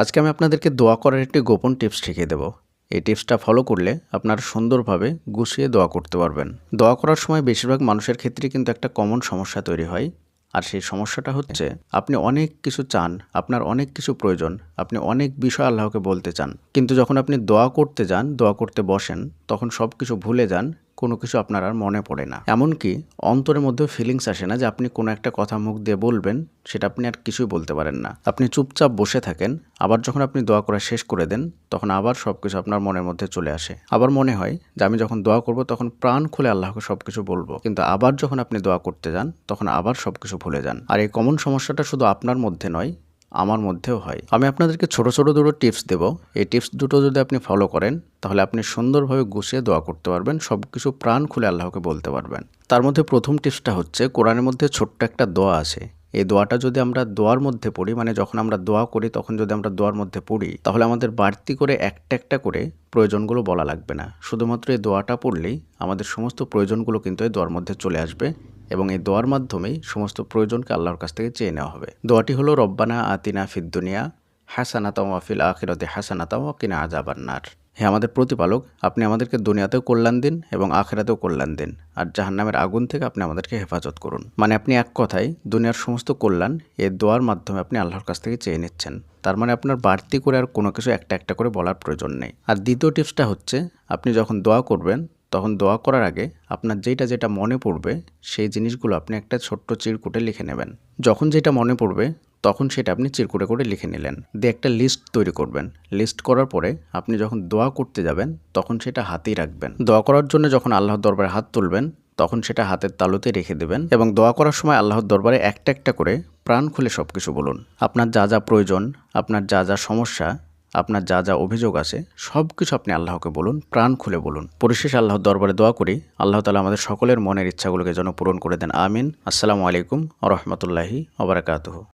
আজকে আমি আপনাদেরকে দোয়া করার একটি গোপন টিপস শিখিয়ে দেবো। এই টিপসটা ফলো করলে আপনারা সুন্দরভাবে গুছিয়ে দোয়া করতে পারবেন। দোয়া করার সময় বেশিরভাগ মানুষের ক্ষেত্রে কিন্তু একটা কমন সমস্যা তৈরি হয়। আর সেই সমস্যাটা হচ্ছে, আপনি অনেক কিছু চান, আপনার অনেক কিছু প্রয়োজন, আপনি অনেক বিষয় আল্লাহকে বলতে চান। কিন্তু যখন আপনি দোয়া করতে যান, দোয়া করতে বসেন, তখন সব কিছু ভুলে যান কোনো কিছু আপনার আর মনে পড়ে না। এমনকি অন্তরের মধ্যে ফিলিংস আসে না যে আপনি কোনো একটা কথা মুখ দিয়ে বলবেন, সেটা আপনি আর কিছুই বলতে পারেন না। আপনি চুপচাপ বসে থাকেন, আবার যখন আপনি দোয়া করা শেষ করে দেন, তখন আবার সব কিছু আপনার মনের মধ্যে চলে আসে। আবার মনে হয় যে আমি যখন দোয়া করব, তখন প্রাণ খুলে আল্লাহকে সব কিছু বলব। কিন্তু আবার যখন আপনি দোয়া করতে যান, তখন আবার সব কিছু ভুলে যান। আর এই কমন সমস্যাটা শুধু আপনার মধ্যে নয় আমার মধ্যেও হয়। আমি আপনাদেরকে ছোট ছোট দুটো টিপস দেব। এই টিপস দুটো যদি আপনি ফলো করেন, তাহলে আপনি সুন্দরভাবে গুছিয়ে দোয়া করতে পারবেন সব কিছু প্রাণ খুলে আল্লাহকে বলতে পারবেন। তার মধ্যে প্রথম টিপসটা হচ্ছে, কোরআনের মধ্যে ছোট্ট একটা দোয়া আছে। এই দোয়াটা যদি আমরা দোয়ার মধ্যে পড়ি মানে যখন আমরা দোয়া করি, তখন যদি আমরা দোয়ার মধ্যে পড়ি, তাহলে আমাদের বাড়তি করে একটা একটা করে প্রয়োজনগুলো বলা লাগবে না। শুধুমাত্র এই দোয়াটা পড়লেই আমাদের সমস্ত প্রয়োজনগুলো কিন্তু এই দোয়ার মধ্যে চলে আসবে। এবং এই দোয়ার মাধ্যমেই সমস্ত প্রয়োজনকে আল্লাহর কাছ থেকে চেয়ে নেওয়া হবে। দোয়াটি হলো, রব্বানা আতিনা ফিদ্দুনিয়া হাসানাতাম আফিল আখিরতে হাসানাতাম কিনা আজাবান্নার হে আমাদের প্রতিপালক, আপনি আমাদেরকে দুনিয়াতেও কল্যাণ দিন এবং আখেরাতেও কল্যাণ দিন, আর জাহান্নামের আগুন থেকে আপনি আমাদেরকে হেফাজত করুন। মানে আপনি এক কথায় দুনিয়ার সমস্ত কল্যাণ এই দোয়ার মাধ্যমে আপনি আল্লাহর কাছ থেকে চেয়ে নিচ্ছেন। তার মানে আপনার বাড়তি করে আর কোনো কিছু একটা একটা করে বলার প্রয়োজন নেই। আর দ্বিতীয় টিপসটা হচ্ছে, আপনি যখন দোয়া করবেন তখন দোয়া করার আগে আপনার যেটা যেটা মনে পড়বে, সেই জিনিসগুলো আপনি একটা ছোট্ট চিরকুটে লিখে নেবেন। যখন যেটা মনে পড়বে, তখন সেটা আপনি চিরকুটে করে লিখে নিলেন। দিয়ে একটা লিস্ট তৈরি করবেন। লিস্ট করার পরে আপনি যখন দোয়া করতে যাবেন, তখন সেটা হাতেই রাখবেন। দোয়া করার জন্য যখন আল্লাহর দরবারে হাত তুলবেন, তখন সেটা হাতের তালুতে রেখে দেবেন এবং দোয়া করার সময় আল্লাহর দরবারে একটা একটা করে প্রাণ খুলে সব কিছু বলুন। আপনার যা যা প্রয়োজন, আপনার যা যা সমস্যা আপনার যা যা অভিযোগ আছে, সব কিছু আপনি আল্লাহকে বলুন, প্রাণ খুলে বলুন। পরিশেষে আল্লাহর দরবারে দোয়া করি, আল্লাহ তালা আমাদের সকলের মনের ইচ্ছাগুলোকে যেন পূরণ করে দেন। আমিন। আসসালামু আলাইকুম রহমতুল্লাহি ওবরাকাতহ